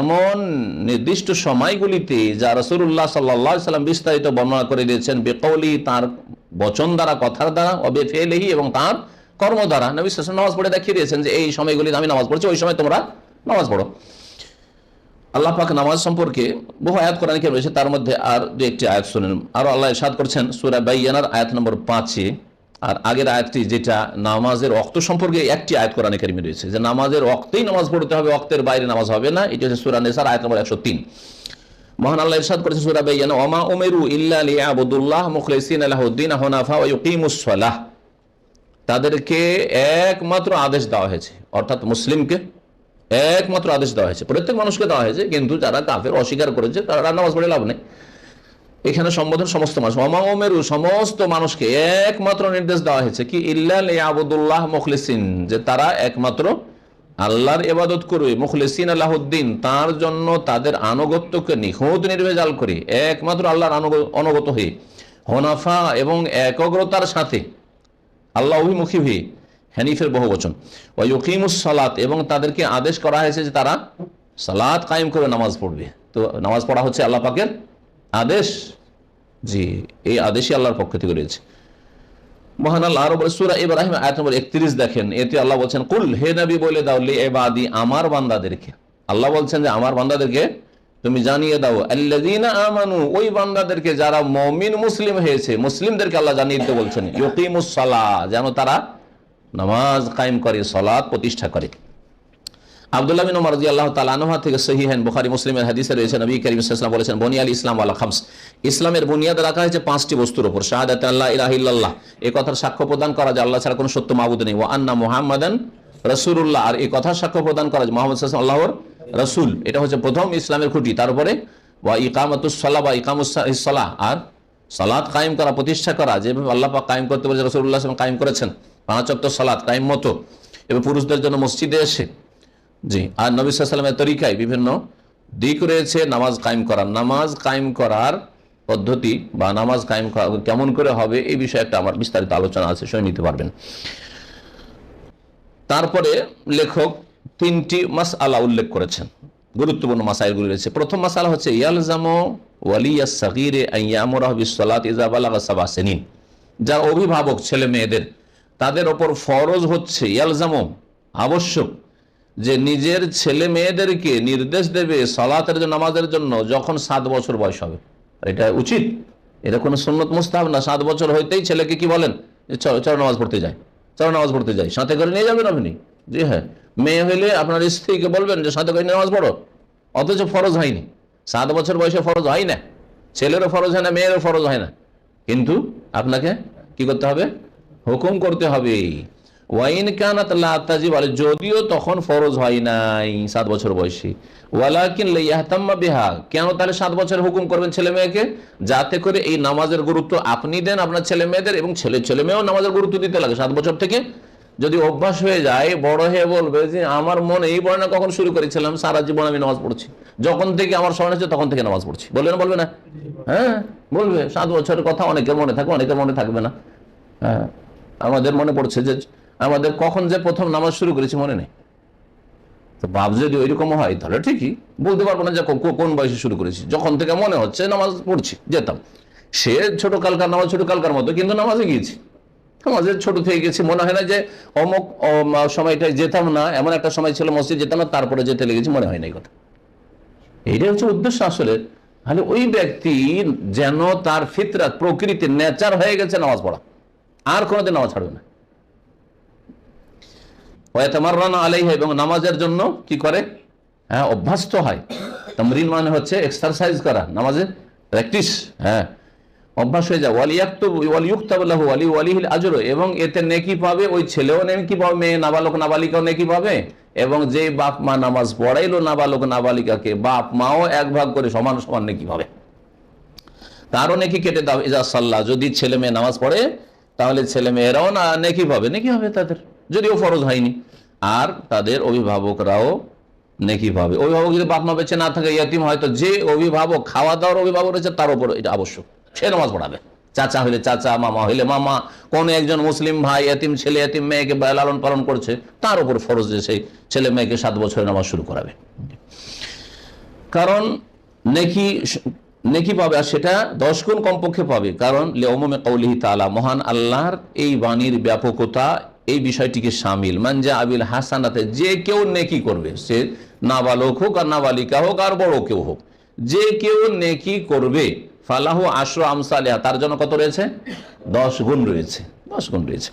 এমন নির্দিষ্ট সময়গুলিতে যা রসুল্লাহ সাল্লাহ সাল্লাম বিস্তারিত বর্ণনা করে দিয়েছেন, বেকৌলি তার বচন দ্বারা, কথার দ্বারা অবে ফেলেহি এবং তার কর্ম দ্বারা। নবী সাল্লাম নামাজ পড়ে দেখিয়ে দিয়েছেন যে এই সময়গুলিতে আমি নামাজ পড়ছি, ওই সময় তোমরা নামাজ পড়ো। আল্লাহ পাক নামাজ সম্পর্কে বহু আয়াত কোরআনকে রয়েছে, তার মধ্যে আর দু একটি আয়াত শুনেন। আরও আল্লাহ ইরশাদ করছেন, সুরা বাইয়ানার আয়াত নম্বর পাঁচে। আর আগের আয়াতটি যেটা নামাজের অক্ত সম্পর্কে একটি আয়াত কোরআনে কারিমে রয়েছে যে নামাজের অক্তেই নামাজ পড়তে হবে অক্তের বাইরে নামাজ হবে না। এটি হচ্ছে সুরা নেসার, আয়াত নম্বর একশো তিন। মহান আল্লাহ ইরশাদ করেছে সুরা বাইয়ানা, ওমা উমেরু ইল্লা লিয়াবুদুল্লাহ মুখলিসিন আলাহুদ্দিন হুনাফা ওয়া ইউকিমুস সালাহ। তাদেরকে একমাত্র আদেশ দেওয়া হয়েছে, অর্থাৎ মুসলিমকে একমাত্র আদেশ দেওয়া হয়েছে। প্রত্যেক মানুষকে দেওয়া হয়েছে, কিন্তু যারা কাফের অস্বীকার করেছে, তারা নামাজ পড়ে লাভ নেই। এখানে সম্বোধন সমস্ত মানুষ সমস্ত মানুষকে একমাত্র নির্দেশ দেওয়া হয়েছে কি? ইল্লা আবুদুল্লাহ মুখলিসিন, যে তারা একমাত্র আল্লাহর এবাদত করবে মুখলিসিন আল্লাহদ্দিন তার জন্য তাদের আনুগত্যকে নিখুঁত নির্ভেজাল করে, একমাত্র আল্লাহর অনুগত হয়ে হনাফা এবং একগ্রতার সাথে, আল্লাহ অভিমুখী হয়ে হ্যানিফের বহু বচন। সালাত, এবং তাদেরকে আদেশ করা হয়েছে যে তারা সালাত কায়েম করে নামাজ পড়বে। তো নামাজ পড়া হচ্ছে আল্লাহ পাকের আদেশ? জি, এই আদেশই আল্লাহর পক্ষ থেকে রয়েছে। মহান আল্লাহ আরও বলে সুরা ইব্রাহিম আয়াত নম্বর একত্রিশ দেখেন, এতে আল্লাহ বলছেন, কুল হে নবী, বলে দাও, লি এবাদি আমার বান্দাদেরকে। আল্লাহ বলছেন যে, আমার বান্দাদেরকে তুমি জানিয়ে দাও, আল্লাযীনা আমানু, ওই বান্দাদেরকে যারা মুমিন, মুসলিম হয়েছে, মুসলিমদেরকে আল্লাহ জানিয়ে দিতে বলছেন, ইউকিমুস সালাহ, যেন তারা নামাজ কায়েম করে সালাত প্রতিষ্ঠা করে। আব্দুল্লাহ বিন ওমর রাদিয়াল্লাহু তাআলা আনহু থেকে সহিহান বুখারী মুসলিমের হাদিসে রয়েছে, নবী করিম সাল্লাল্লাহু বলেছেন বুনিয়াল ইসলাম ওয়ালা খামস। ইসলামের বুনিয়াদ রাখা হয়েছে পাঁচটি বস্তুর উপর, শাহাদাত আল্লাহ ইলাহা ইল্লাল্লাহ। এই কথার সাক্ষ্য প্রদান করা যে আল্লাহ ছাড়া কোনো সত্য মাবুদ নেই। ওয়া আন্না মুহাম্মাদান রাসূলুল্লাহ। আর এই কথার সাক্ষ্য প্রদান করা যে মুহাম্মদ সাল্লাল্লাহু আলাইহি আল্লাহর রাসূল। এটা হচ্ছে প্রথম ইসলামের খুঁটি। তারপরে ওয়া ইকামাতুস সালাহ বা ইকামুস সালাহ আর সালাত কায়েম করা, প্রতিষ্ঠা করা। যেভাবে আল্লাহ পাক কায়েম করতে বলেছে রাসূলুল্লাহ সাল্লাল্লাহু আলাইহি কায়েম করেছেন, পাঁচ ওয়াক্ত সালাত, কায়েম মতো। এবং পুরুষদের জন্য মসজিদে এসে জি। আর নবী সাল্লামের তরিকায় বিভিন্ন দিক রয়েছে, নামাজ কায়েম করার। নামাজ কায়েম করার পদ্ধতি বা নামাজ কায়েম কেমন করে হবে এই বিষয়ে একটা আমার বিস্তারিত আলোচনা আছে, শুনে নিতে পারবেন। তারপরে লেখক তিনটি মাস আলা উল্লেখ করেছেন। গুরুত্বপূর্ণ মাসাইলগুলি রয়েছে। প্রথম মাসালা হচ্ছে, ইয়ালজামো ওয়ালিয়া সাগিরে আইয়ামুরাহ বিসলাত ইজা বালাগা সাবা যার অভিভাবক ছেলে মেয়েদের, তাদের ওপর ফরজ হচ্ছে ইয়ালজামো, আবশ্যক যে নিজের ছেলে মেয়েদেরকে নির্দেশ দেবে সালাতের নামাজের জন্য, যখন সাত বছর বয়স হবে। এটা উচিত। এটা কোনো সুন্নত মুস্তাহাব না। সাত বছর হইতেই ছেলেকে কি বলেন? চলো নামাজ পড়তে যায় চলো নামাজ পড়তে যায় সাথে করে নিয়ে যাবেন আপনি? জি হ্যাঁ। মেয়ে হইলে আপনার স্ত্রীকে বলবেন যে, সাথে করে নামাজ পড়ো। অথচ ফরজ হয়নি। সাত বছর বয়সে ফরজ হয় না। ছেলেরও ফরজ হয় না, মেয়েরও ফরজ হয় না। কিন্তু আপনাকে কি করতে হবে? হুকুম করতে হবে। ওয়াইন কানাত লা তাজিব আলাইহি যদিও তখন ফরজ হয় নাই সাত বছর বয়সী। ওয়ালাকিন লাইয়াহতাম্মা বিহা, কেন তাহলে সাত বছর হুকুম করবেন ছেলে মেয়েকে? যাতে করে এই নামাজের গুরুত্ব আপনি দেন আপনার ছেলে মেয়েদের এবং ছেলে ছেলে মেয়েও নামাজের গুরুত্ব দিতে লাগে সাত বছর থেকে। যদি অভ্যাস হয়ে যায়, বড় হয়ে বলবে যে আমার মনে এই বর্ণা কখন শুরু করেছিলাম, সারা জীবন আমি নামাজ পড়ছি। যখন থেকে আমার স্মরণ হচ্ছে তখন থেকে নামাজ পড়ছি। বলবে না বলবে না? হ্যাঁ বলবে। সাত বছরের কথা অনেকের মনে থাকবে অনেকের মনে থাকবে না। হ্যাঁ আমাদের মনে পড়ছে যে আমাদের কখন যে প্রথম নামাজ শুরু করেছি মনে নেই। তো বাপ যদি ওইরকম হয় তাহলে ঠিকই। বলতে পারব না যে কোন বয়সে শুরু করেছি। যখন থেকে মনে হচ্ছে নামাজ পড়ছি যেতাম। সে ছোট কালকার নামাজ ছোট কালকার মতো কিন্তু নামাজে গিয়েছি। নামাজের ছোট থেকে গেছি। মনে হয় না যে অমুক অম, সময়টায় যেতাম না এমন একটা সময় ছিল মসজিদ যেতাম না তারপরে যেতে লেগেছি মনে হয় না এই কথা। এইটাই হচ্ছে উদ্দেশ্য আসলে তাহলে ওই ব্যক্তি যেন তার ফিতরাত প্রকৃতি নেচার হয়ে গেছে নামাজ পড়া। আর কোনোদিন নামাজ ছাড়বে না। এবং নামাজের জন্য কি করে? হ্যাঁ অভ্যস্ত হয়। তামরিন মানে হচ্ছে এক্সারসাইজ করা, নামাজের প্র্যাকটিস হ্যাঁ। অভ্যাস হয়ে যায়। ওয়ালিয়াক্ত ওয়ালিউক্তাবুল্লাহ ওয়ালি, ওয়ালিহিল আজর, এবং এতে নেকি পাবে, ওই ছেলেও নেকি পাবে, মেয়ে নাবালক, নাবালিকাও নেকি পাবে, এবং যে বাপ মা নামাজ পড়াইলো, নাবালক, নাবালিকাকে বাপ মাও এক ভাগ করে সমান সমান নেকি পাবে। তারও নেকি কেটে দাও, ইজা সাল্লাহ যদি ছেলে মেয়ে নামাজ পড়ে, তাহলে ছেলে মেয়েরাও না নেকি পাবে, নেকি হবে তাদের। যদিও ফরজ হয়নি। আর তাদের অভিভাবকরাও নেকি পাবে অভিভাবক যদি বাপ বেঁচে না থাকে, ইয়াতিম হয়তো যে অভিভাবক খাওয়া দাওয়ার অভিভাবক রয়েছে, তার উপর এটা আবশ্যক। সে নামাজ পড়াবে। চাচা হইলে চাচা, মামা হইলে মামা, কোন একজন মুসলিম ভাই এতিম ছেলে এতিম মেয়েকে লালন পালন করছে, তার উপর ফরজ যে সেই ছেলে মেয়েকে সাত বছরের নামাজ শুরু করাবে। কারণ নেকি নেকি পাবে, আর সেটা দশ গুণ কমপক্ষে পাবে। কারণ লেওমে কৌলিহি তালা মহান আল্লাহর এই বাণীর ব্যাপকতা এই বিষয়টিকে সামিল। মানজা আবিল হাসানাতে যে কেউ নেকি করবে, সে নাবালক হোক আর নাবালিকা হোক আর বড় কেউ হোক, যে কেউ নেকি করবে, ফালাহু আশ্র আমসালিয়া তার জন্য কত রয়েছে? দশ গুণ রয়েছে, দশ গুণ রয়েছে।